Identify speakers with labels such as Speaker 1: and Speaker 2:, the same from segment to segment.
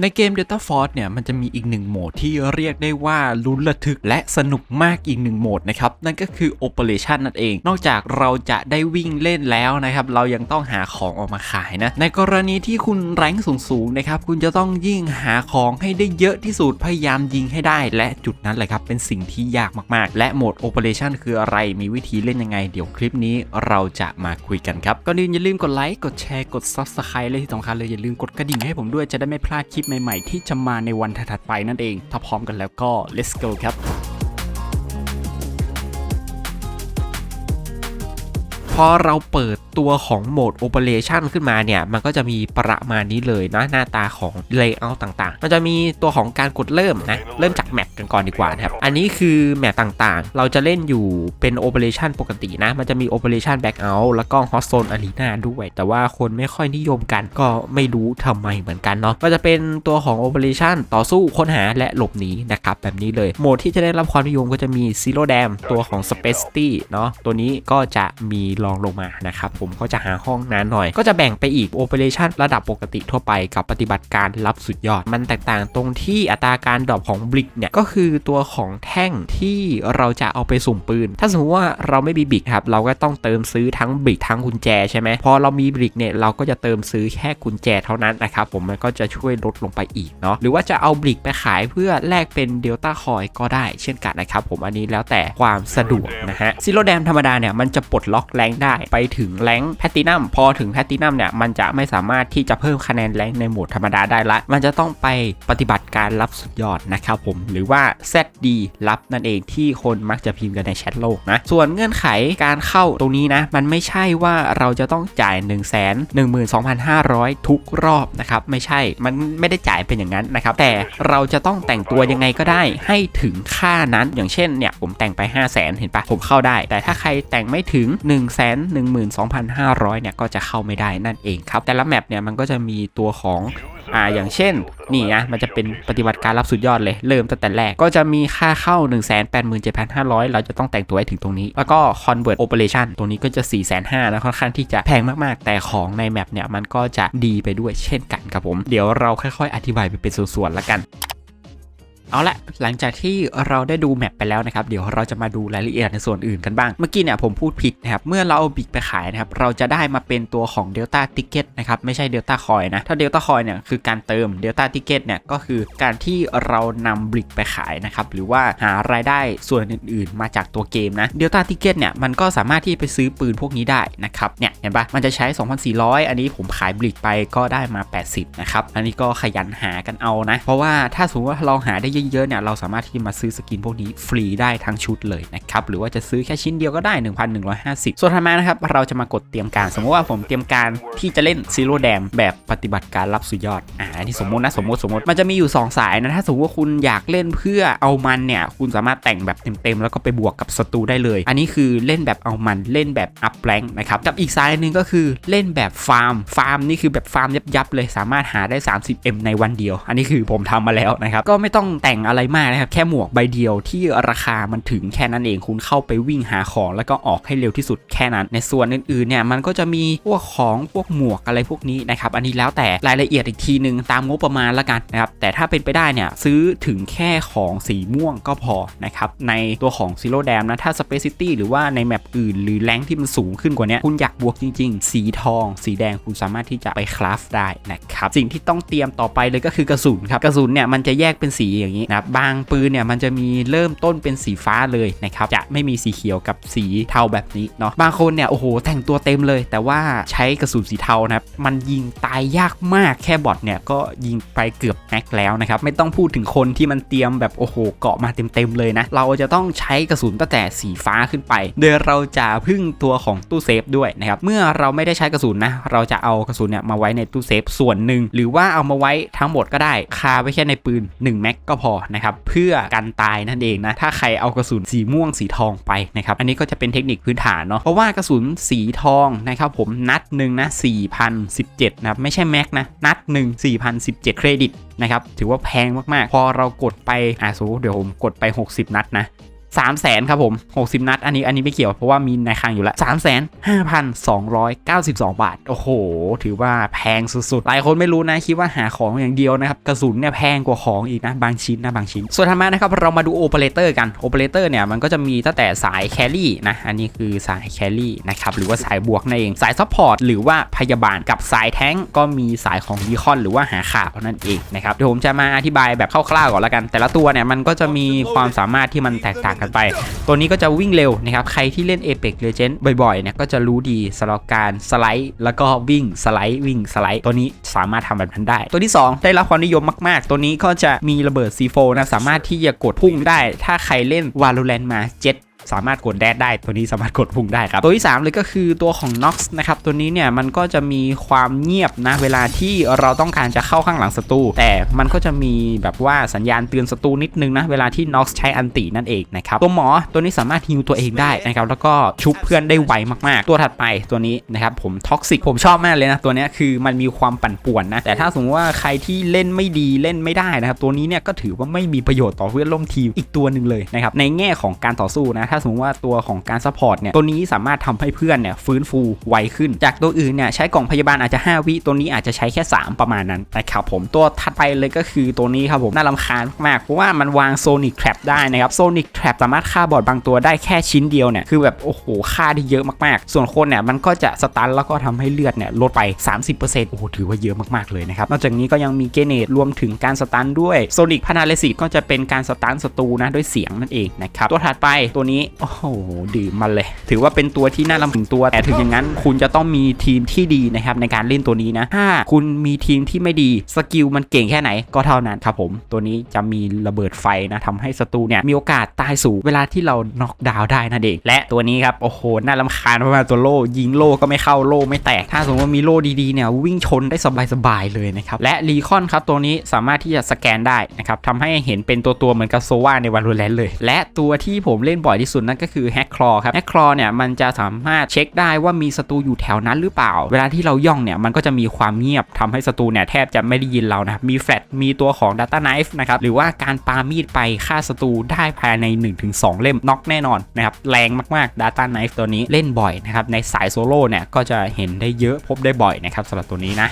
Speaker 1: ในเกม Delta Force เนี่ยมันจะมีอีกหนึ่งโหมดที่เรียกได้ว่าลุ้นระทึกและสนุกมากอีกหนึ่งโหมดนะครับ นั่นก็คือ Operation นั่นเอง นอกจากเราจะได้วิ่งเล่นแล้วนะครับ เรายังต้องหาของออกมาขายนะ ในกรณีที่คุณแรงสูงๆนะครับ คุณจะต้องยิ่งหาของให้ได้เยอะที่สุดพยายามยิงให้ได้ และจุดนั้นแหละครับเป็นสิ่งที่ยากมากๆ และโหมด Operation คืออะไรมีวิธีเล่นยังไง เดี๋ยวคลิปนี้เราจะมาคุยกันครับก่อนอื่นอย่าลืมกดไลค์กดแชร์กด Subscribe และที่สำคัญเลยอย่าลืมกดกระดิ่งให้ผมด้วยจะได้ไม่พลาดคลิปใหม่ๆ ที่จะมาในวันถัดๆไปนั่นเอง ถ้าพร้อมกันแล้วก็ let's go ครับ อเราเปิดตัวของโหมด Operation ขึ้นมาเนี่ย มันก็จะมีประมาณนี้เลยนะหน้าตาของ Layout ต่างๆ มันจะมีตัวของการกดเริ่มนะ เริ่มจากแมปกันก่อนดีกว่านะครับ อันนี้คือแมปต่างๆ เราจะเล่นอยู่เป็น Operation ปกตินะ มันจะมี Operation Backout แล้วก็ Hot Zone Arena ด้วย แต่ว่าคนไม่ค่อยนิยมกันก็ไม่รู้ทำไมเหมือนกันเนาะก็จะเป็นตัวของ Operation ต่อสู้ค้นหาและหลบหนีนะครับแบบนี้เลย โหมดที่จะได้รับความนิยมก็จะมี Zero Dam ตัวของ Space t y เนาะตัวนี้ก็จะมีรองลงมานะครับผมก็จะหาห้องนานหน่อย ก็จะแบ่งไปอีก Operation ระดับปกติทั่วไปกับปฏิบัติการลับสุดยอด มันแตกต่างตรงที่อัตราการดรอปของบลิกเนี่ยก็คือตัวของแท่งที่เราจะเอาไปสุ่มปืน ถ้าสมมติว่าเราไม่มีบลิกครับเราก็ต้องเติมซื้อทั้งบลิกทั้งกุญแจใช่ไหมพอเรามีบลิกเนี่ยเราก็จะเติมซื้อแค่กุญแจเท่านั้นนะครับผมมันก็จะช่วยลดลงไปอีกเนาะหรือว่าจะเอาบลิกไปขายเพื่อแลกเป็นเดลต้าคอยก็ได้เช่นกันนะครับผมอันนี้แล้วแต่ความสะดวกนะฮะซิโรแดมธรรมดาเนี่ยมันจะปลดล็อกแรงได้ไปถึงแรงแพตตินัมพอถึงแพตตินัมเนี่ยมันจะไม่สามารถที่จะเพิ่มคะแนนแรงในโหมดธรรมดาได้ละ มันจะต้องไปปฏิบัติการลับสุดยอดนะครับผมหรือว่า ZD ลับนั่นเองที่คนมักจะพิมพ์กันในแชทโลกนะส่วนเงื่อนไขการเข้าตรงนี้นะมันไม่ใช่ว่าเราจะต้องจ่าย1 1 2 5 0 0 ทุกรอบนะครับไม่ใช่มันไม่ได้จ่ายเป็นอย่างนั้นนะครับแต่เราจะต้องแต่งตัวยังไงก็ได้ให้ถึงค่านั้นอย่างเช่นเนี่ยผมแต่งไป 5 0 0 0 0 0 เห็นปะผมเข้าได้ แต่ถ้าใครแต่งไม่ถึง1 1 2 2,500เนี่ยก็จะเข้าไม่ได้นั่นเองครับ แต่ละแมปเนี่ยมันก็จะมีตัวของอ่าอย่างเช่นนี่นะมันจะเป็นปฏิบัติการรับสุดยอดเลย เริ่มตั้งแต่แรกก็จะมีค่าเข้า 187,500 เราจะต้องแต่งตัวให้ถึงตรงนี้ แล้วก็ Convert Operation ตรงนี้ก็จะ 4,500นะค่อนข้างที่จะแพงมากๆ แต่ของในแมปเนี่ยมันก็จะดีไปด้วยเช่นกันครับผม เดี๋ยวเราค่อยๆ อธิบายไปเป็นส่วนๆแล้วกัน เอาละหลังจากที่เราได้ดูแมปไปแล้วนะครับ เดี๋ยวเราจะมาดูรายละเอียดในส่วนอื่นกันบ้าง เมื่อกี้เนี่ยผมพูดผิดนะครับ เมื่อเราเอาบิกไปขายนะครับ เราจะได้มาเป็นตัวของ Delta Ticket นะครับ ไม่ใช่ Delta Coin นะ ถ้า Delta Coin เนี่ยคือการเติม Delta Ticket เนี่ยก็คือการที่เรานำบิกไปขายนะครับ หรือว่าหารายได้ส่วนอื่น ๆ มาจากตัวเกมนะ Delta Ticket เนี่ยมันก็สามารถที่ไปซื้อปืนพวกนี้ได้นะครับ เนี่ยเห็นปะมันจะใช้ 2,400 อันนี้ผมขายบิกไปก็ได้มา 80 นะครับ อันนี้ก็ขยันหากันเอานะ เพราะว่าถ้าสมมติว่าเราหาได้เยเยอะเนี่ยเราสามารถที่มาซื้อสกินพวกนี้ฟรีได้ทั้งชุดเลยนะครับหรือว่าจะซื้อแค่ชิ้นเดียวก็ได้ 1,150 ส่วนถัดมานะครับเราจะมากดเตรียมการ สมมติว่าผมเตรียมการที่จะเล่นซีโร่แดมแบบปฏิบัติการรับสุดยอดอ่าอันนี้สมมตินะสมมติสมมติมันจะมีอยู่ 2 สายนะถ้าสมมติว่าคุณอยากเล่นเพื่อเอามันเนี่ยคุณสามารถแต่งแบบเต็มๆแล้วก็ไปบวกกับศัตรูได้เลย อันนี้คือเล่นแบบเอามันเล่นแบบอัพแรงนะครับกับอีกสายหนึ่งก็คือเล่นแบบฟาร์มฟาร์มนี่คือแบบฟาร์มยับๆเลยสามารถหาได้ 30M ในวันเดียว อันนี้คือผมทำมาแล้วนะครับก็ไม่ต้องแต่งอะไรมากนะครับ แค่หมวกใบเดียวที่ราคามันถึงแค่นั้นเองคุณเข้าไปวิ่งหาของ แล้วก็ออกให้เร็วที่สุดแค่นั้น ในส่วนอื่นๆเนี่ยมันก็จะมีพวกของพวกหมวกอะไรพวกนี้นะครับอันนี้แล้วแต่รายละเอียดอีกทีหนึ่งตามงบประมาณละกันนะครับแต่ถ้าเป็นไปได้เนี่ยซื้อถึงแค่ของสีม่วงก็พอนะครับในตัวของซีโร่แดมนะถ้า Space City หรือว่าในแมปอื่น หรือแรงที่มันสูงขึ้นกว่านี้คุณอยากบวกจริง ๆ สีทอง สีแดงคุณสามารถที่จะไปคราฟได้นะครับสิ่งที่ต้องเตรียมต่อไปเลยก็คือกระสุนครับกระสุนเนี่ยมันจะแยกเป็นสีอย่างนี้นะบางปืนเนี่ยมันจะมีเริ่มต้นเป็นสีฟ้าเลยนะครับจะไม่มีสีเขียวกับสีเทาแบบนี้เนาะบางคนเนี่ยโอ้โหแต่งตัวเต็มเลย แต่ว่าใช้กระสุนสีเทานะครับมันยิงตายยากมากแค่บอทเนี่ยก็ยิงไปเกือบแม็กแล้วนะครับไม่ต้องพูดถึงคนที่มันเตรียมแบบโอ้โหเกาะมาเต็มๆเลยนะเราจะต้องใช้กระสุนตั้งแต่สีฟ้าขึ้นไป โดยเราจะพึ่งตัวของตู้เซฟด้วยนะครับเมื่อเราไม่ได้ใช้กระสุนนะเราจะเอากระสุนเนี่ยมาไว้ในตู้เซฟส่วนหนึ่งหรือว่าเอามาไว้ทั้งหมดก็ได้คาไว้แค่ในปืน1แม็กก็พอนะครับเพื่อกันตายนั่นเองนะถ้าใครเอากระสุนสีม่วงสีทองไปนะครับอันนี้ก็จะเป็นเทคนิคพื้นฐานเนาะเพราะว่ากระสุนสีทองนะครับผมนัดหนึ่งนะ4,017นะครับไม่ใช่แม็กนะนัดหนึ่ง4,017 เครดิตนะครับถือว่าแพงมากๆ พอเรากดไปอ่าสูเดี๋ยวผมกดไป 60 นัดนะ 3 0 0แสนครับผม60นัด อันนี้อันนี้ไม่เกี่ยวเพราะว่ามีในคลังอยู่แล้ว3 5 2 9 2บาท โอ้โห ถือว่าแพงสุดๆ หลายคนไม่รู้นะ คิดว่าหาของอย่างเดียวนะครับ กระสุนเนี่ยแพงกว่าของอีกนะ บางชิ้นนะบางชิ้น ส่วนธรรมะนะครับ เรามาดูโอเปอเรเตอร์กันโอเปอเรเตอร์เนี่ย มันก็จะมีตั้งแต่สายแครี่นะ อันนี้คือสายแครี่นะครับหรือว่าสายบวกนั่นเองสายซัพพอร์ตหรือว่าพยาบาลกับสายแท้งก็มีสายของดีคอนหรือว่าหาข่าวนั่นเองนะครับเดี๋ยวผมจะมาอธิบายแบบคร่าวๆก่อนละกัน แต่ละตัวเนี่ยมันก็จะมีความสามารถที่มันแตกต่างกันไป ตัวนี้ก็จะวิ่งเร็วนะครับ ใครที่เล่น Apex Legend บ่อยๆเนี่ยก็จะรู้ดีสำหรับการสไลด์ แล้วก็วิ่งสไลด์วิ่งสไลด์ ตัวนี้สามารถทำแบบนั้นได้ ตัวที่ 2 ได้รับความนิยมมาก ๆ ตัวนี้ก็จะมีระเบิด C4 นะสามารถที่จะกดพุ่งได้ ถ้าใครเล่น Valorant มาเจ็ต สามารถกดแดดได้ตัวนี้สามารถกดพุ่งได้ครับ ตัวที่ 3 เลยก็คือตัวของ Nox นะครับ ตัวนี้เนี่ยมันก็จะมีความเงียบนะเวลาที่เราต้องการจะเข้าข้างหลังศัตรูแต่มันก็จะมีแบบว่าสัญญาณเตือนศัตรูนิดนึงนะเวลาที่ Nox ใช้อันตินั่นเองนะครับตัวหมอตัวนี้สามารถฮิวตัวเองได้นะครับแล้วก็ชุบเพื่อนได้ไวมากๆ ตัวถัดไปตัวนี้นะครับผมท็อกซิกผมชอบมากเลยนะตัวนี้คือมันมีความปั่นป่วนนะแต่ถ้าสมมติว่าใครที่เล่นไม่ดีเล่นไม่ได้นะครับตัวนี้เนี่ยก็ถือว่าไม่มีประโยชน์ต่อเพื่อนร่วมทีมอีกตัวหนึ่งเลยนะครับในแง่ของการต่อสู้นะถ้าสมมติว่าตัวของการซัพพอร์ตเนี่ยตัวนี้สามารถทำให้เพื่อนเนี่ยฟื้นฟูไวขึ้น จากตัวอื่นเนี่ยใช้กล่องพยาบาลอาจจะ 5 วิตัวนี้อาจจะใช้แค่ 3 ประมาณนั้นนะครับผมตัวถัดไปเลยก็คือตัวนี้ครับผมน่ารำคาญมากๆเพราะว่ามันวางโซนิกแทรปได้นะครับโซนิกแทรปสามารถฆ่าบอดบางตัวได้แค่ชิ้นเดียวเนี่ยคือแบบโอ้โหฆ่าได้เยอะมากๆ ส่วนคนเนี่ยมันก็จะสตันแล้วก็ทำให้เลือดเนี่ยลดไป 30%โอ้โหถือว่าเยอะมากๆเลยนะครับนอกจากนี้ก็ยังมีเกเนตรวมถึงการสตันด้วยโซนิกพานาเลสิก็จะเป็นการสตันศัตรูนะด้วยเสียงนั่นเองนะครับตัวถัดไปตัวนี้โอ้โหดื่มมันเลย ถือว่าเป็นตัวที่น่าลำพึงตัวแต่ถึงอย่างนั้น คุณจะต้องมีทีมที่ดีนะครับในการเล่นตัวนี้นะถ้าคุณมีทีมที่ไม่ดีสกิลมันเก่งแค่ไหน ก็เท่านั้นครับผม ตัวนี้จะมีระเบิดไฟนะทำให้ศัตรูเนี่ยมีโอกาสตายสูงเวลาที่เราน็อกดาวได้นั่นเองและตัวนี้ครับโอ้โหน่าลำคาญมากๆตัวโล่ยิงโล่ก็ไม่เข้าโล่ไม่แตก ถ้าสมมติว่ามีโล่ดีๆเนี่ยวิ่งชนได้สบายๆเลยนะครับและรีคอนครับตัวนี้สามารถที่จะสแกนได้นะครับทำให้เห็นเป็นตัวตัวๆเหมือนกับโซวาในวันรูแลนเลย และตัวที่ผมเล่นบ่อยที่สุดนั่นก็คือแฮกคลอครับแฮกคลอเนี่ยมันจะสามารถเช็คได้ว่ามีศัตรูอยู่แถวนั้นหรือเปล่า เวลาที่เราย่องเนี่ยมันก็จะมีความเงียบทำให้ศัตรูเนี่ยแทบจะไม่ได้ยินเรานะครับมีแฟลชมีตัวของ Data Knife นะครับหรือว่าการปามีดไปฆ่าศัตรูได้ภายใน 1-2 เล่มน็อกแน่นอนนะครับแรงมากๆ Data Knife ตัวนี้เล่นบ่อยนะครับในสายโซโล่เนี่ยก็จะเห็นได้เยอะพบได้บ่อยนะครับสำหรับตัวนี้นะ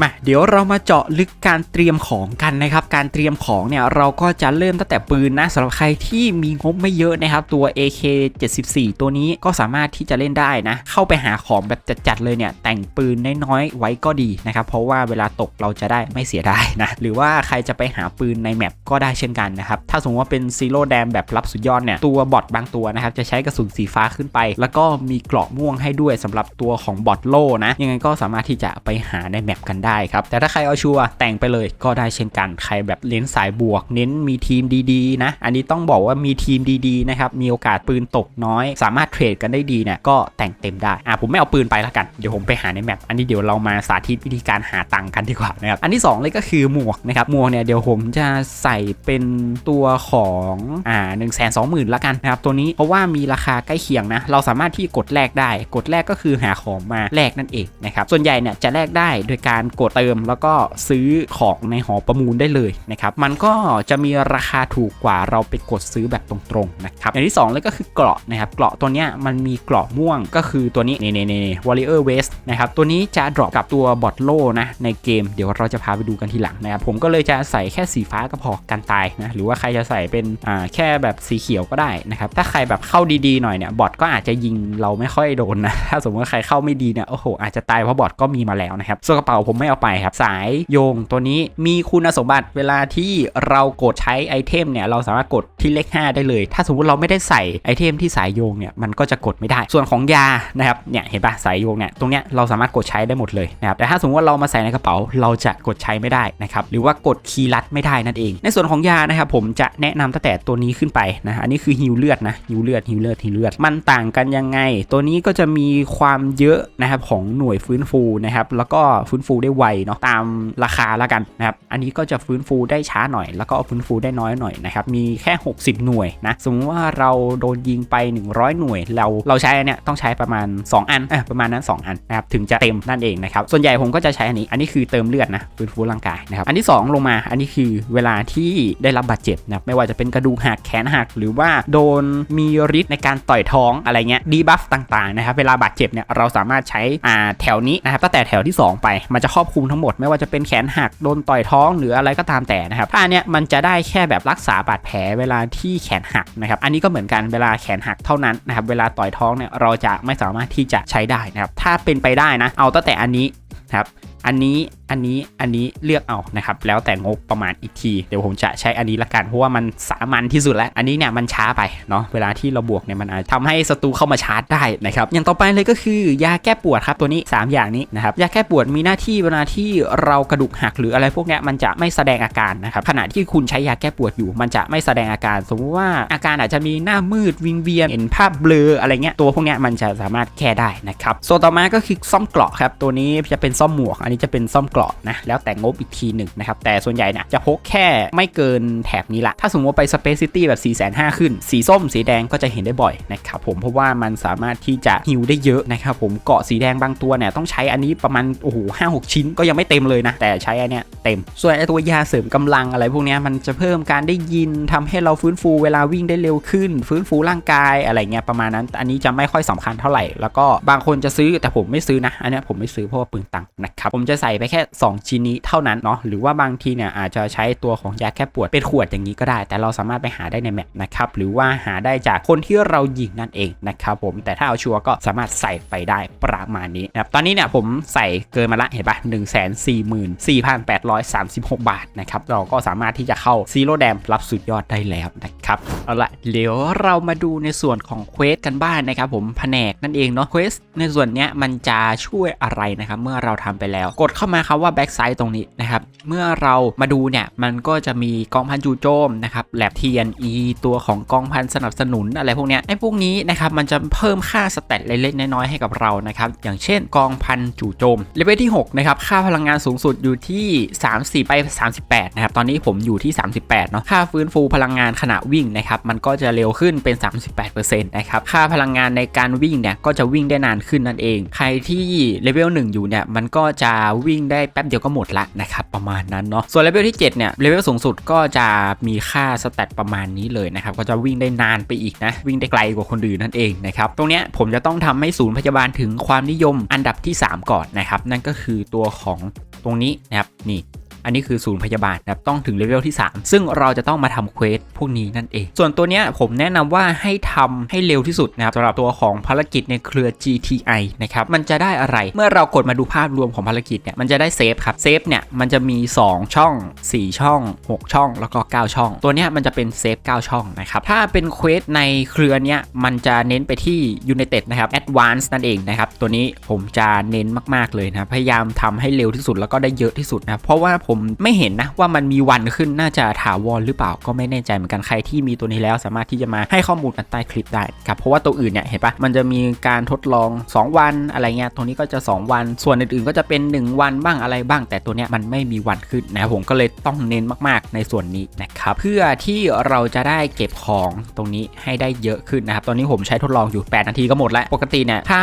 Speaker 1: มาเดี๋ยวเรามาเจาะลึกการเตรียมของกันนะครับ การเตรียมของเนี่ยเราก็จะเริ่มตั้งแต่ปืนนะสำหรับใครที่มีงบไม่เยอะนะครับ ตัว AK 74 ตัวนี้ก็สามารถที่จะเล่นได้นะ เข้าไปหาของแบบจัดๆเลยเนี่ย แต่งปืนน้อยๆไว้ก็ดีนะครับ เพราะว่าเวลาตกเราจะได้ไม่เสียดายนะ หรือว่าใครจะไปหาปืนในแมปก็ได้เช่นกันนะครับ ถ้าสมมติว่าเป็นซีโร่แดมแบบรับสุดยอดเนี่ยตัวบอทบางตัวนะครับจะใช้กระสุนสีฟ้าขึ้นไป แล้วก็มีเกราะม่วงให้ด้วยสำหรับตัวของบอทโล่นะยังไงก็สามารถที่จะไปหาในแมปกันได้ครับ แต่ถ้าใครเอาชัวร์แต่งไปเลยก็ได้เช่นกัน ใครแบบเน้นสายบวก เน้นมีทีมดีๆนะ อันนี้ต้องบอกว่ามีทีมดีๆนะครับ มีโอกาสปืนตกน้อย สามารถเทรดกันได้ดีเนี่ยก็แต่งเต็มได้ อะผมไม่เอาปืนไปแล้วกัน เดี๋ยวผมไปหาในแมป อันนี้เดี๋ยวเรามาสาธิตวิธีการหาตังค์กันดีกว่านะครับ อันที่สองเลยก็คือหมวกนะครับ หมวกเนี่ยเดี๋ยวผมจะใส่เป็นตัวของอ่าหนึ่งแสนสองหมื่นละกันนะครับ ตัวนี้เพราะว่ามีราคาใกล้เคียงนะ เราสามารถที่กดแลกได้ กดแลกก็คือหาของมาแลกนั่นเองนะครับ ส่วนใหญ่เนี่ยจะแลกได้โดยการกดเติม แล้วก็ซื้อของในหอประมูลได้เลยนะครับมันก็จะมีราคาถูกกว่าเราไปกดซื้อแบบตรงๆนะครับอย่างที่สองเลยก็คือเกราะนะครับเกราะตัวเนี้ยมันมีเกราะม่วงก็คือตัวนี้นี่นี่นี่ Warrior West นะครับตัวนี้จะดรอปกับตัวบอทโลนะในเกมเดี๋ยวเราจะพาไปดูกันทีหลังนะครับผมก็เลยจะใส่แค่สีฟ้าก็พอกันตายนะหรือว่าใครจะใส่เป็นอ่าแค่แบบสีเขียวก็ได้นะครับถ้าใครแบบเข้าดีๆหน่อยเนี่ยบอทก็อาจจะยิงเราไม่ค่อยโดนนะถ้าสมมติว่าใครเข้าไม่ดีเนี่ยโอ้โหอาจจะตายเพราะบอทก็มีมาแล้วนะครับส่วนกระเป๋าผมไม่เอาไปครับ สายโยงตัวนี้มีคุณสมบัติเวลาที่เรากดใช้ไอเทมเนี่ยเราสามารถกดที่เลข 5 ได้เลย ถ้าสมมติเราไม่ได้ใส่ไอเทมที่สายโยงเนี่ยมันก็จะกดไม่ได้ ส่วนของยานะครับเนี่ยเห็นปะสายโยงเนี่ยตรงเนี้ยเราสามารถกดใช้ได้หมดเลยนะครับแต่ถ้าสมมติว่าเรามาใส่ในกระเป๋าเราจะกดใช้ไม่ได้นะครับหรือว่ากดคีย์ลัดไม่ได้นั่นเอง ในส่วนของยานะครับผมจะแนะนำตั้งแต่ตัวนี้ขึ้นไปนะอันนี้คือฮิวเลือดนะฮิวเลือดฮิวเลือดฮิวเลือดมันต่างกันยังไง ตัวนี้ก็จะมีความเยอะนะครับของหน่วยฟื้นฟูนะครับแล้วก็ฟื้นฟูได้ไวเนาะตามราคาละกันนะครับอันนี้ก็จะฟื้นฟูได้ช้าหน่อย แล้วก็ฟื้นฟูได้น้อยหน่อยนะครับมีแค่ 60 หน่วยนะสมมติว่าเราโดนยิงไป 100 หน่วย เราเราใช้อันเนี้ยต้องใช้ประมาณ 2 อันอะประมาณนั้น 2 อันนะครับถึงจะเต็มนั่นเองนะครับส่วนใหญ่ผมก็จะใช้อันนี้ อันนี้คือเติมเลือดนะฟื้นฟูร่างกายนะครับอันที่ 2 ลงมาอันนี้คือเวลาที่ได้รับบาดเจ็บนะครับไม่ว่าจะเป็นกระดูกหักแขนหักหรือว่าโดนมีฤทธิ์ในการต่อยท้องอะไรเงี้ยดีบัฟต่างๆนะครับเวลาบาดเจ็บเนี่ยเราสามารถใช้อ่าแถวนี้นะครับตั้งแต่แถวที่ 2 ไปมันจะครอบคลุมทั้งหมด ไม่ว่าจะเป็นแขนหักโดนต่อยท้องหรืออะไรก็ตามแต่นะครับถ้านเนี้ยมันจะได้แค่แบบรักษาบาดแผลเวลาที่แขนหักนะครับอันนี้ก็เหมือนกันเวลาแขนหักเท่านั้นนะครับเวลาต่อยท้องเนี่ยเราจะไม่สามารถที่จะใช้ได้นะครับถ้าเป็นไปได้นะ เอาตั้งแต่อันนี้นะครับอันนี้ อันนี้อันนี้เลือกเอานะครับแล้วแต่งบประมาณอีกที เดี๋ยวผมจะใช้อันนี้ละกันเพราะว่ามันสามัญที่สุดแล้ว อันนี้เนี่ยมันช้าไปเนาะเวลาที่เราบวกเนี่ยมันอาจทำให้ศัตรูเข้ามาชาร์จได้นะครับอย่างต่อไปเลยก็คือยาแก้ปวดครับตัวนี้ 3 อย่างนี้นะครับยาแก้ปวดมีหน้าที่เวลาที่เรากระดูกหักหรืออะไรพวกเนี้ยมันจะไม่แสดงอาการนะครับขณะที่คุณใช้ยาแก้ปวดอยู่ มันจะไม่แสดงอาการ สมมติว่าอาการอาจจะมีหน้ามืดวิงเวียนเห็นภาพเบลออะไรเงี้ยตัวพวกเนี้ยมันจะสามารถแก้ได้นะครับส่วนต่อมาก็คือซ่อมเกราะครับตัวนี้จะเป็นซ่อมหมวก อันนี้จะเป็นซ่อมเกราะนะแล้วแต่งบอีกทีหนึ่งนะครับแต่ส่วนใหญ่เนี่ยจะพกแค่ไม่เกินแถบนี้ละถ้าสมมติไป Space City แบบ 4 5 0 0 0ขึ้น สีส้มสีแดงก็จะเห็นได้บ่อยนะครับผมเพราะว่ามันสามารถที่จะฮิวได้เยอะนะครับผมเกาะสีแดงบางตัวเนี่ยต้องใช้อันนี้ประมาณโอ้โหห้าหกชิ้นก็ยังไม่เต็มเลยนะ แต่ใช้อันเนี้ยเต็ม ส่วนไอตัวยาเสริมกำลังอะไรพวกเนี้ยมันจะเพิ่มการได้ยินทำให้เราฟื้นฟูเวลาวิ่งได้เร็วขึ้น ฟื้นฟูร่างกายอะไรเงี้ยประมาณนั้น อันนี้จะไม่ค่อยสำคัญเท่าไหร่ แล้วก็บางคนจะซื้อแต่ผมไม่ซื้อนะ อันเนี้ยผมไม่ซื้อเพราะว่าเปลืองตังนะครับผมจะใส่ไปแค่2ชิ้นนี้เท่านั้นเนาะหรือว่าบางทีเนี่ยอาจจะใช้ตัวของยาแก้ปวดเป็นขวดอย่างนี้ก็ได้ แต่เราสามารถไปหาได้ในแมปนะครับหรือว่าหาได้จากคนที่เรายิงนั่นเองนะครับผมแต่ถ้าเอาชัวร์ก็สามารถใส่ไปได้ประมาณนี้นะครับตอนนี้เนี่ยผมใส่เกินมาละเห็นปะ1 4 4 8 3 6 บาทนะครับเราก็สามารถที่จะเข้าซีโร่แดมรับสุดยอดได้แล้วนะครับเอาละเดี๋ยวเรามาดูในส่วนของเควสกันบ้างนะครับผมแผนกนั่นเองเนาะเควสในส่วนเนี้ยมันจะช่วยอะไรนะครับเมื่อเราทำไปแล้ว กดเข้ามาครับว่าแบ็กไซด์ตรงนี้นะครับเมื่อเรามาดูเนี่ยมันก็จะมีกองพันจูโจมนะครับแลบ TNE ตัวของกองพันสนับสนุนอะไรพวกเนี้ยไอ้พวกนี้นะครับมันจะเพิ่มค่าสเตตเล็กๆน้อยๆให้กับเรานะครับอย่างเช่นกองพันจู่โจมเลเวลที่6นะครับค่าพลังงานสูงสุดอยู่ที่30ไป 38นะครับตอนนี้ผมอยู่ที่ 38เนาะค่าฟื้นฟูพลังงานขณะวิ่งนะครับมันก็จะเร็วขึ้นเป็น 38%นะครับค่าพลังงานในการวิ่งเนี่ยก็จะวิ่งได้นานขึ้นนั่นเอง ใครที่เลเวล1อยู่เนี่ยมันก็จะวิ่งได้แป๊บเดียวก็หมดละนะครับประมาณนั้นเนาะส่วนเลเวลที่7เนี่ยเลเวลสูงสุดก็จะมีค่าสแตทประมาณนี้เลยนะครับก็จะวิ่งได้นานไปอีกนะวิ่งได้ไกลกว่าคนอื่นนั่นเองนะครับตรงเนี้ยผมจะต้องทำให้ศูนย์พยาบาลถึงความนิยมอันดับที่ 3 ก่อนนะครับนั่นก็คือตัวของตรงนี้นะครับนี่ อันนี้คือศูนย์พยาบาลนะครับต้องถึงเลเวลที่ 3 ซึ่งเราจะต้องมาทำเควสพวกนี้นั่นเอง ส่วนตัวเนี้ยผมแนะนำว่าให้ทำให้เร็วที่สุดนะครับสำหรับตัวของภารกิจในเครือ GTI นะครับมันจะได้อะไรเมื่อเรากดมาดูภาพรวมของภารกิจเนี่ยมันจะได้เซฟครับเซฟเนี่ยมันจะมี 2 ช่อง 4 ช่อง 6 ช่อง แล้วก็ 9 ช่อง ตัวเนี้ยมันจะเป็นเซฟ 9 ช่องนะครับถ้าเป็นเควสในเครือเนี้ยมันจะเน้นไปที่ United นะครับ Advance นั่นเองนะครับตัวนี้ผมจะเน้นมากๆเลยนะพยายามทำให้เร็วที่สุดแล้วก็ได้เยอะที่สุดนะเพราะว่าผมไม่เห็นนะว่ามันมีวันขึ้นน่าจะถาวรหรือเปล่าก็ไม่แน่ใจเหมือนกันใครที่มีตัวนี้แล้ว สามารถที่จะมาให้ข้อมูลกันใต้คลิปได้ครับเพราะว่าตัวอื่นเนี่ยเห็นปะมันจะมีการทดลอง 2 วันอะไรเงี้ยตรงนี้ก็จะ 2 วัน ส่วนอื่นๆก็จะเป็น 1 วันบ้างอะไรบ้าง แต่ตัวเนี้ยมันไม่มีวันขึ้นนะผมก็เลยต้องเน้นมากๆ ในส่วนนี้นะครับเพื่อที่เราจะได้เก็บของตรงนี้ให้ได้เยอะขึ้นนะครับตอนนี้ผมใช้ทดลองอยู่ 8 นาทีก็หมดแล้วปกติเนี่ยถ้า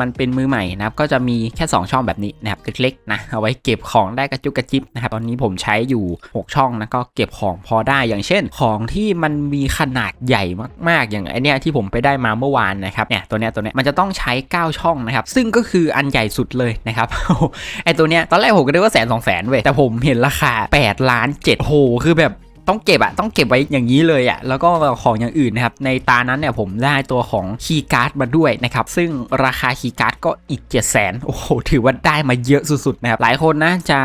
Speaker 1: มันเป็นมือใหม่นะครับก็จะมีแค่ 2 ช่องแบบนี้นะครับเล็กๆนะเอาไว้เก็บของได้กระจุกกระจิบนะครับตอนนี้ผมใช้อยู่ 6 ช่องนะก็เก็บของพอได้อย่างเช่น ของที่มันมีขนาดใหญ่มากๆ อย่างไอเนี้ยที่ผมไปได้มาเมื่อวานนะครับเนี่ยตัวเนี้ยตัวเนี้ยมันจะต้องใช้ 9 ช่องนะครับซึ่งก็คืออันใหญ่สุดเลยนะครับไอตัวเนี้ยตอนแรกผมก็ได้ว่าแสนสองแสนเว้ยแต่ผมเห็นราคา8ล้าน7โหคือแบบ ต้องเก็บอะต้องเก็บไว้อย่างนี้เลยอะแล้วก็ของอย่างอื่นนะครับในตานั้นเนี่ยผมได้ตัวของคีย์การ์ดมาด้วยนะครับซึ่งราคาคีย์การ์ดก็อีก 7 0 0 0 0 0โอ้โหถือว่าได้มาเยอะสุดๆนะครับหลายคนนะจะ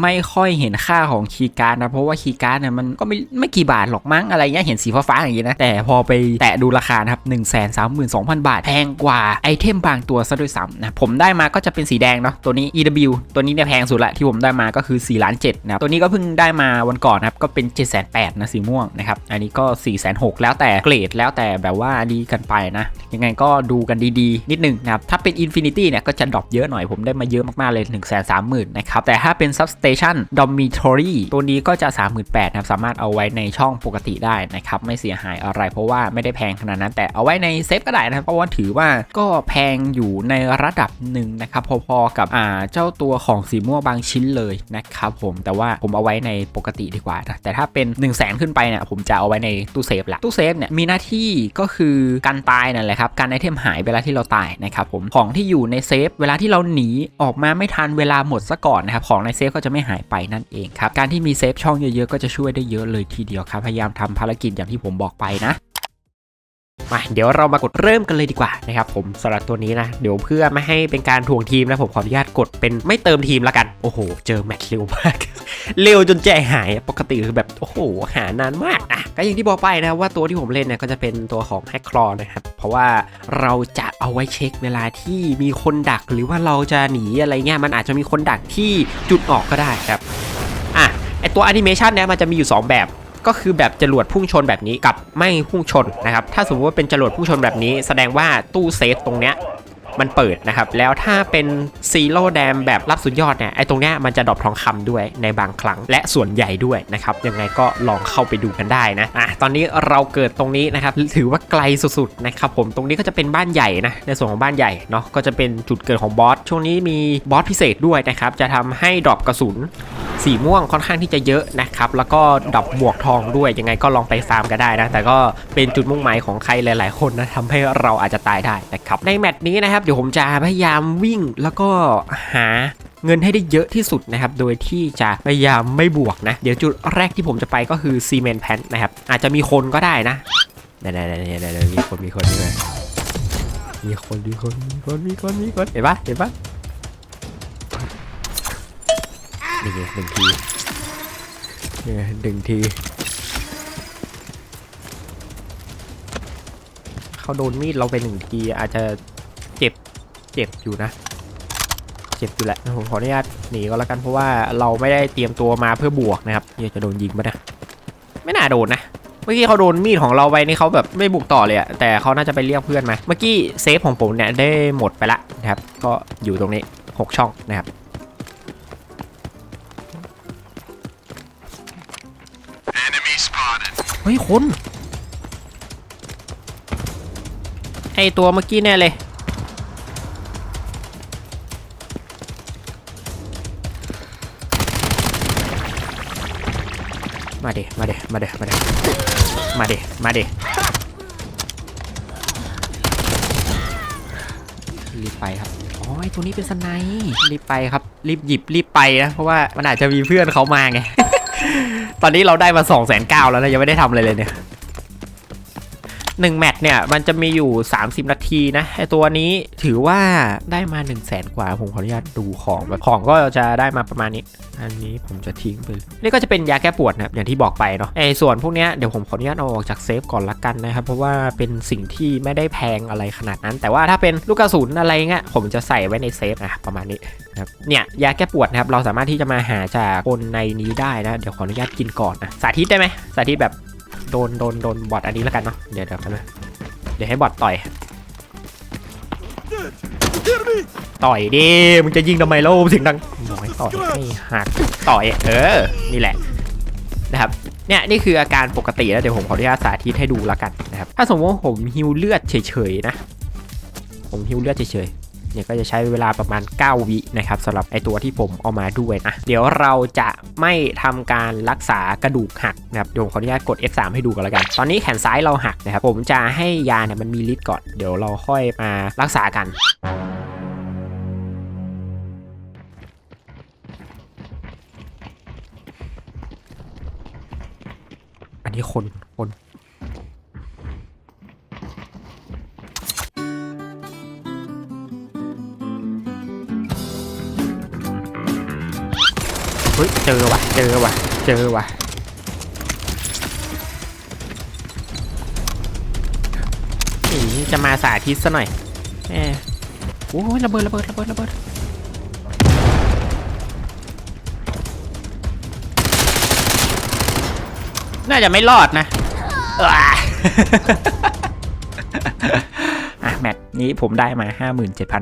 Speaker 1: ไม่ค่อยเห็นค่าของคีย์การ์ดนะเพราะว่าคีย์การ์ดเนี่ยมันก็ไม่ไม่กี่บาทหรอกมั้งอะไรเงี้ยเห็นสีฟ้าๆอย่างนี้นะแต่พอไปแตะดูราคานะครับ1 3 2 0 0 0บาทแพงกว่าไอเทมบางตัวซะด้วยซ้ำนะผมได้มาก็จะเป็นสีแดงเนาะตัวนี้ EW ตัวนี้เนี่ยแพงสุดละที่ผมได้มาก็คือ4ล้าน7นะครับตัวนี้ก็เพิ่งได้มาวันก่อนนะครับก็เป็น7 4 8 0 0นะสีม่วงนะครับ อันนี้ก็4 6 0 0แล้วแต่เกรดแล้วแต่แบบว่าดีกันไปนะ ยังไงก็ดูกันดีๆ นิดนึงนะครับ ถ้าเป็น Infinity เนี่ยก็จะดรอปเยอะหน่อยผมได้มาเยอะมากๆเลย1 3 0 0 0 0นะครับ แต่ถ้าเป็น Substation Dormitory ตัวนี้ก็จะ 38,000นะครับ สามารถเอาไว้ในช่องปกติได้นะครับ ไม่เสียหายอะไรเพราะว่าไม่ได้แพงขนาดนั้น แต่เอาไว้ในเซฟก็ได้นะเพราะว่าถือว่าก็แพงอยู่ในระดับหนึ่งนะครับพอๆกับอ่าเจ้าตัวของสีม่วงบางชิ้นเลยนะครับผมแต่ว่าผมเอาไว้ในปกติดีกว่านะแต่ถ้าเป็น1 0 0 0 0แขึ้นไปเนี่ยผมจะเอาไว้ในตู้เซฟละตู้เซฟเนี่ยมีหน้าที่ก็คือการตายนั่นแหละครับการไอเทมหายเวลาที่เราตายนะครับผมของที่อยู่ในเซฟเวลาที่เราหนีออกมาไม่ทันเวลาหมดซะก่อนนะครับของในเซฟก็จะไม่หายไปนั่นเองครับการที่มีเซฟช่องเยอะๆก็จะช่วยได้เยอะเลยทีเดียวครับพยายามทำภารกิจอย่างที่ผมบอกไปนะ มาเดี๋ยวเรามากดเริ่มกันเลยดีกว่านะครับผมสำหรับตัวนี้นะ เดี๋ยวเพื่อไม่ให้เป็นการถ่วงทีมนะผมขออนุญาตกดเป็นไม่เติมทีมละกัน โอ้โห เจอแมตช์เร็วมากเร็วจนใจหายปกติคือแบบโอ้โหหานานมากอะก็อย่างที่บอกไปนะว่าตัวที่ผมเล่นเนี่ยก็จะเป็นตัวของแฮกคลอนะครับเพราะว่าเราจะเอาไว้เช็คเวลาที่มีคนดักหรือว่าเราจะหนีอะไรเงี้ยมันอาจจะมีคนดักที่จุดออกก็ได้ครับอะไอตัวแอนิเมชันเนี่ยมันจะมีอยู่ 2 แบบ ก็คือแบบจรวดพุ่งชนแบบนี้กับไม่พุ่งชนนะครับถ้าสมมติว่าเป็นจรวดพุ่งชนแบบนี้ แสดงว่าตู้เซฟตรงเนี้ยมันเปิดนะครับ แล้วถ้าเป็นซีโร่แดมแบบรับสุดยอดเนี่ยไอ้ตรงเนี้ยมันจะดรอปทองคำด้วยในบางครั้ง และส่วนใหญ่ด้วยนะครับ ยังไงก็ลองเข้าไปดูกันได้นะอะตอนนี้เราเกิดตรงนี้นะครับ ถือว่าไกลสุดๆนะครับผมตรงนี้ก็จะเป็นบ้านใหญ่นะ ในส่วนของบ้านใหญ่เนาะก็จะเป็นจุดเกิดของบอสช่วงนี้มีบอสพิเศษด้วยนะครับจะทำให้ดรอปกระสุน สีม่วงค่อนข้างที่จะเยอะนะครับ แล้วก็ดอกบวกทองด้วยยังไงก็ลองไปฟาร์มกันได้นะ แต่ก็เป็นจุดมุ่งหมายของใครหลาย ๆ คนนะทำให้เราอาจจะตายได้นะครับ ในแมตช์นี้นะครับเดี๋ยวผมจะพยายามวิ่งแล้วก็หาเงินให้ได้เยอะที่สุดนะครับ โดยที่จะพยายามไม่บวกนะ เดี๋ยวจุดแรกที่ผมจะไปก็คือซีเมนแพนนะครับ อาจจะมีคนก็ได้นะเดี๋ยวๆๆๆมีคนมีคนมีคนมีคนมีคนมีคนมีคนเห็นปะเห็นปะ นี่ไงหนึ่งทีนี่ไงหนึ่งที เขาโดนมีดเราไปหนึ่งทีอาจจะเจ็บเจ็บอยู่นะ เจ็บอยู่แหละผมขออนุญาตหนีก็แล้วกันเพราะว่าเราไม่ได้เตรียมตัวมาเพื่อบวกนะครับเดี๋ยวจะโดนยิงปะนะไม่น่าโดนนะเมื่อกี้เขาโดนมีดของเราไปนี่เขาแบบไม่บุกต่อเลยอะแต่เขาน่าจะไปเรียกเพื่อนมา เมื่อกี้เซฟของผมเนี่ยได้หมดไปละนะครับ ก็อยู่ตรงนี้หกช่องนะครับ เฮ้ยคนไอตัวเมื่อกี้แน่เลย มาเดมาเดมาเดมาเดมาเดมาเดรีบไปครับอ๋อไอตัวนี้เป็นสไนรีบไปครับ รีบหยิบรีบไปนะ เพราะว่ามันอาจจะมีเพื่อนเขามาไง ตอนนี้เราได้มา2องแสนเก้าแล้วนะยังไม่ได้ทำอะไรเลยเนี่ย หนึ่งแมตช์เนี่ยมันจะมีอยู่ 30 นาทีนะไอตัวนี้ถือว่าได้มา 1 0 0 0 0แสนกว่า ผมขออนุญาตดูของแบบของก็จะได้มาประมาณนี้ อันนี้ผมจะทิ้งไปนี่ก็จะเป็นยาแก้ปวดนะครับอย่างที่บอกไปเนาะไอส่วนพวกเนี้ยเดี๋ยวผมขออนุญาตเอาออกจากเซฟก่อนละกันนะครับเพราะว่าเป็นสิ่งที่ไม่ได้แพงอะไรขนาดนั้น แต่ว่าถ้าเป็นลูกกระสุนอะไรเงี้ยผมจะใส่ไว้ในเซฟนะประมาณนี้นะครับเนี่ยยาแก้ปวดนะครับเราสามารถที่จะมาหาจากคนในนี้ได้นะ เดี๋ยวขออนุญาตกินก่อนนะสาธิตได้ไหมสาธิตแบบ โดนโดนโดนบอทอันนี้แล้วกันเนาะเดี๋ยวเดี๋ยวกันนะเดี๋ยวให้บอทต่อย ต่อยดิมึงจะยิงทำไมเล่าเสียงดังบอกให้ต่อยให้หักต่อยเออนี่แหละนะครับเนี่ยนี่คืออาการปกติแล้วเดี๋ยวผมขออนุญาตสาธิตให้ดูแล้วกันนะครับถ้าสมมติว่าผมฮิวเลือดเฉยๆนะ ผมฮิวเลือดเฉยๆ เนี่ยก็จะใช้เวลาประมาณ 9 วินะครับสำหรับไอตัวที่ผมเอามาด้วยนะเดี๋ยวเราจะไม่ทำการรักษากระดูกหักนะครับเดี๋ยวผมขออนุญาตกด F3 ให้ดูกันแล้วกัน ตอนนี้แขนซ้ายเราหักนะครับผมจะให้ยาเนี่ยมันมีฤทธิ์ก่อน เดี๋ยวเราค่อยมารักษากันอันนี้คน เฮ้ยเจอว่ะ เจอว่ะ เจอว่ะนี่จะมาสาธิตซะหน่อยแหมโอ้ยระเบิดระเบิดระเบิดระเบิด
Speaker 2: น่าจะไม่รอดนะ อะ
Speaker 1: แมตช์นี้ผมได้มา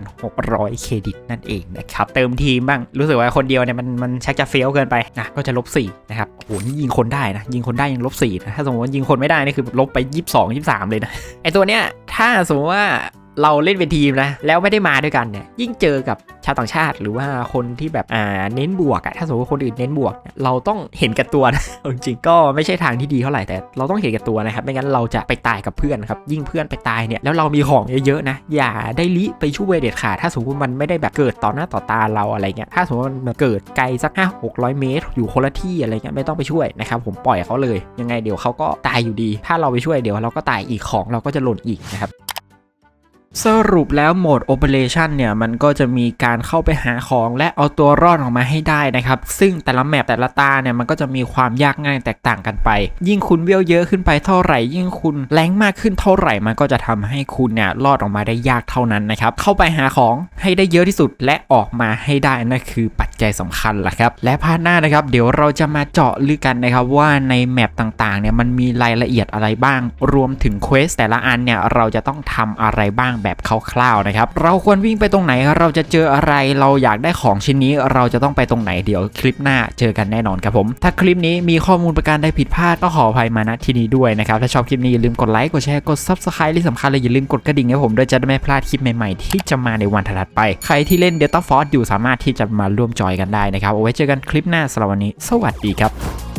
Speaker 1: 57,600 เครดิตนั่นเองนะครับ เติมทีมบ้างรู้สึกว่าคนเดียวเนี่ยมันมันชักจะเฟี้ยวเกินไปนะก็จะลบ4นะครับโอ้โหยิงคนได้นะ ยิงคนได้ยังลบ4นะถ้าสมมติว่ายิงคนไม่ได้นี่คือลบไป 22 23 เลยนะไอตัวเนี้ยถ้าสมมติว่า เราเล่นเป็นทีมนะ แล้วไม่ได้มาด้วยกันเนี่ยยิ่งเจอกับชาวต่างชาติ หรือว่าคนที่แบบอ่าเน้นบวกอะถ้าสมมติว่าคนอื่นเน้นบวก เราต้องเห็นกับตัวนะจริงก็ไม่ใช่ทางที่ดีเท่าไหร่แต่ เราต้องเห็นกับตัวนะครับไม่งั้นเราจะไปตายกับเพื่อนครับยิ่งเพื่อนไปตายเนี่ยแล้วเรามีของเยอะๆนะอย่าได้ลิไปช่วยเด็ดขาดถ้าสมมติมันไม่ได้แบบเกิดต่อหน้าต่อตาเราอะไรเงี้ยถ้าสมมติมันเกิดไกลสักห้าหกร้อยเมตร อยู่คนละที่อะไรเงี้ยไม่ต้องไปช่วยนะครับผมปล่อยเขาเลย ยังไงเดี๋ยวเขาก็ตายอยู่ดี ถ้าเราไปช่วยเดี๋ยวเราก็ตายอีกของเราก็จะหล่นอีกนะครับ สรุปแล้วโหมด Operation เนี่ยมันก็จะมีการเข้าไปหาของและเอาตัวรอดออกมาให้ได้นะครับ ซึ่งแต่ละแมปแต่ละตาเนี่ยมันก็จะมีความยากง่ายแตกต่างกันไป ยิ่งคุณเวลเยอะขึ้นไปเท่าไหร่ ยิ่งคุณแรงมากขึ้นเท่าไหร่มันก็จะทำให้คุณเนี่ยรอดออกมาได้ยากเท่านั้นนะครับเข้าไปหาของให้ได้เยอะที่สุดและออกมาให้ได้นั่นคือปัจจัยสำคัญแหละครับและพาร์ทหน้านะครับเดี๋ยวเราจะมาเจาะลึกกันนะครับว่าในแมปต่างๆเนี่ยมันมีรายละเอียดอะไรบ้าง รวมถึงเควสแต่ละอันเนี่ยเราจะต้องทำอะไรบ้างแบบคร่าวๆนะครับ เราควรวิ่งไปตรงไหนเราจะเจออะไรเราอยากได้ของชิ้นนี้ เราจะต้องไปตรงไหนเดี๋ยวคลิปหน้าเจอกันแน่นอนครับผม ถ้าคลิปนี้มีข้อมูลประการใดผิดพลาดก็ขออภัยมาณที่นี้ด้วยนะครับ ถ้าชอบคลิปนี้อย่าลืมกดไลค์กดแชร์กด subscribe ที่สำคัญเลยอย่าลืมกดกระดิ่งให้ผมด้วยจะได้ไม่พลาดคลิปใหม่ๆ ที่จะมาในวันถัดไป ใครที่เล่น Delta Force อยู่สามารถที่จะมาร่วมจอยกันได้นะครับเอาไว้เจอกันคลิปหน้าสำหรับวันนี้ สวัสดีครับ